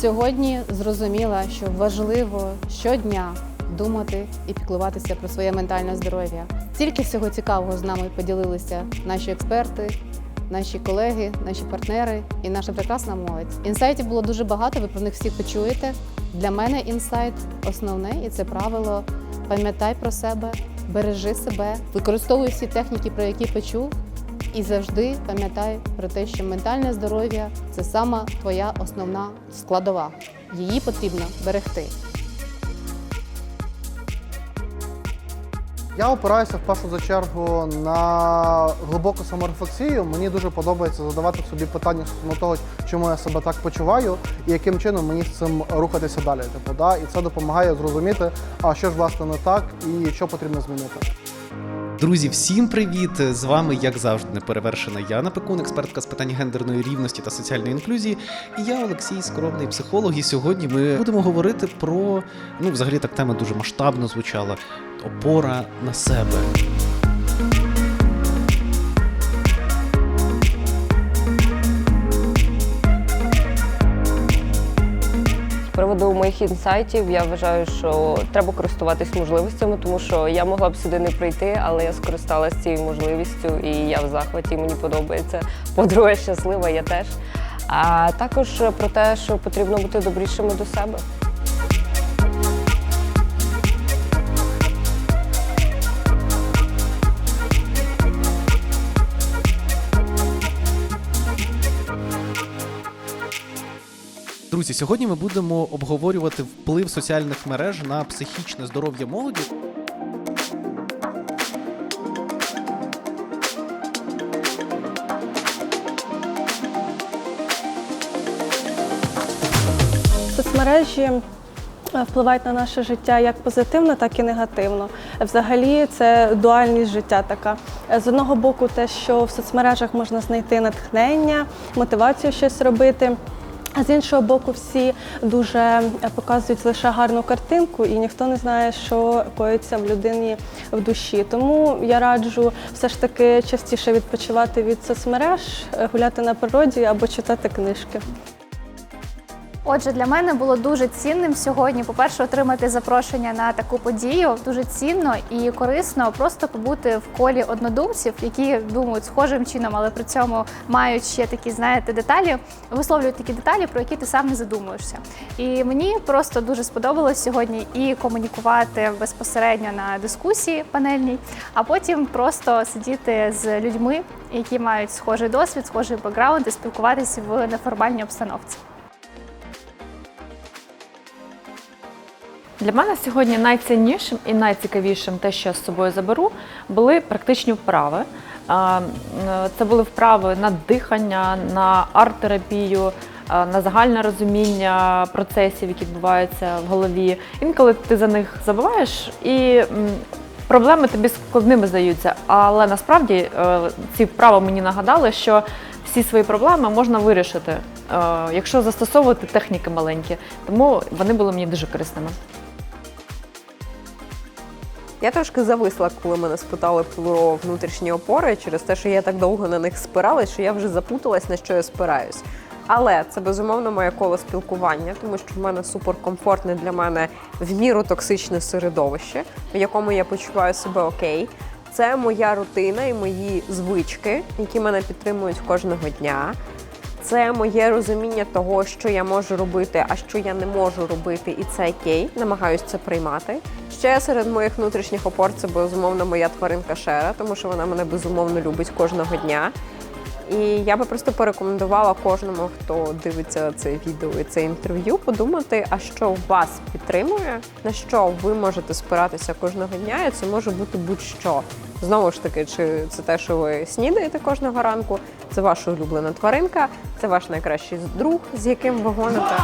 Сьогодні зрозуміла, що важливо щодня думати і піклуватися про своє ментальне здоров'я. Стільки всього цікавого з нами поділилися наші експерти, наші колеги, наші партнери і наша прекрасна молодь. Інсайтів було дуже багато. Ви про них всі почуєте. Для мене інсайт основне, і це правило пам'ятай про себе, бережи себе, використовуй всі техніки, про які почув. І завжди пам'ятай про те, що ментальне здоров'я це сама твоя основна складова. Її потрібно берегти. Я опираюся в першу за чергу на глибоку саморефлексію. Мені дуже подобається задавати собі питання стосовно того, чому я себе так почуваю, і яким чином мені з цим рухатися далі. Типу, да? І це допомагає зрозуміти, а що ж власне не так і що потрібно змінити. Друзі, всім привіт! З вами, як завжди, неперевершена Яна Пекун, експертка з питань гендерної рівності та соціальної інклюзії. І я Олексій скромний психолог. І сьогодні ми будемо говорити про ну, взагалі так тема дуже масштабно звучала опора на себе. Приводу моїх інсайтів я вважаю, що треба користуватись можливостями, тому що я могла б сюди не прийти, але я скористалася цією можливістю і я в захваті, мені подобається. Подруга щаслива, я теж. А також про те, що потрібно бути добрішими до себе. Друзі, сьогодні ми будемо обговорювати вплив соціальних мереж на психічне здоров'я молоді. Соцмережі е, впливають на наше життя як позитивно, так і негативно. Взагалі, це дуальність життя така. Е, З одного боку, те, що в соцмережах можна знайти натхнення, мотивацію щось робити. А з іншого боку, всі дуже е, показують лише гарну картинку, і ніхто не знає, що коїться в людині в душі. Тому я раджу все ж таки частіше відпочивати від соцмереж, е, гуляти на природі або читати книжки. Отже, для мене було дуже цінним сьогодні, по-перше, отримати запрошення на таку подію. Дуже цінно і корисно просто побути в колі однодумців, які думають схожим чином, але при цьому мають ще такі, знаєте, деталі, висловлюють такі деталі, про які ти сам не задумуєшся. І мені просто дуже сподобалось сьогодні і комунікувати безпосередньо на дискусії панельній, а потім просто сидіти з людьми, які мають схожий досвід, схожий бекграунд і спілкуватися в неформальній обстановці. Для мене сьогодні найціннішим і найцікавішим те, що я з собою заберу, були практичні вправи. Це були вправи на дихання, на арт-терапію, на загальне розуміння процесів, які відбуваються в голові. Інколи ти за них забуваєш і проблеми тобі складними здаються. Але насправді е, ці вправи мені нагадали, що всі свої проблеми можна вирішити, е, якщо застосовувати техніки маленькі. Тому вони були мені дуже корисними. Я трошки зависла, коли мене спитали про внутрішні опори, через те, що я так довго на них спиралась, що я вже запуталась, на що я спираюсь. Але це безумовно моє коло спілкування, тому що в мене суперкомфортне для мене в міру токсичне середовище, в якому я почуваю себе окей. Це моя рутина і мої звички, які мене підтримують кожного дня. Це моє розуміння того, що я можу робити, а що я не можу робити, і це окей. Намагаюсь це приймати. Ще серед моїх внутрішніх опор це безумовно моя тваринка Шера, тому що вона мене безумовно любить кожного дня. І я би просто порекомендувала кожному, хто дивиться це відео і це інтерв'ю, подумати, а що вас підтримує, на що ви можете спиратися кожного дня, і це може бути будь-що. Знову ж таки, чи це те, що ви снідаєте кожного ранку, це ваша улюблена тваринка, це ваш найкращий друг, з яким ви гоните.